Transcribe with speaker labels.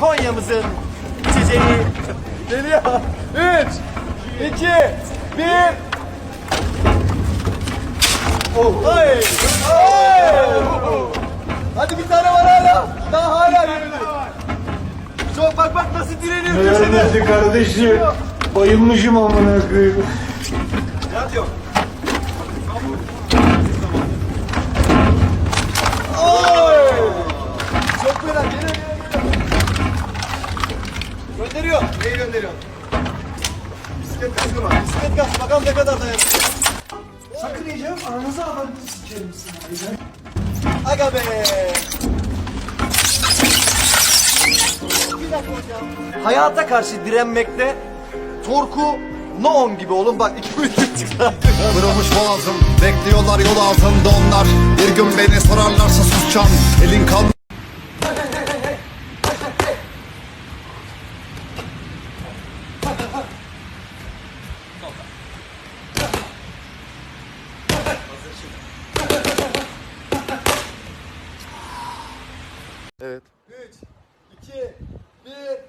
Speaker 1: Konya'mızın içeceği geliyor. 3, 2, 1. Oh. Ay. Ay. Hadi bir tane var hala. Daha hala yerinde. Çok bak bak nasıl direniyor köşede.
Speaker 2: Neredeyse kardeşim? Bayılmışım amına koyayım.
Speaker 1: Yat yok. Gönderiyor. Neyi gönderiyor? Bisiklet kaskı var. Bisiklet kaskı bakalım ne kadar dayanır.
Speaker 2: Sakın yiyeceğim ananızı avradınızı sikerim sizi.
Speaker 1: Aga be. Hayata karşı direnmekte torku Noon gibi oğlum bak iki buçuk çıkarttı.
Speaker 3: Kırılmış boğazım Bekliyorlar yol altında onlar Bir gün beni sorarlarsa susacağım Elin solda. Hazır şimdi. Evet. 3, 2, 1.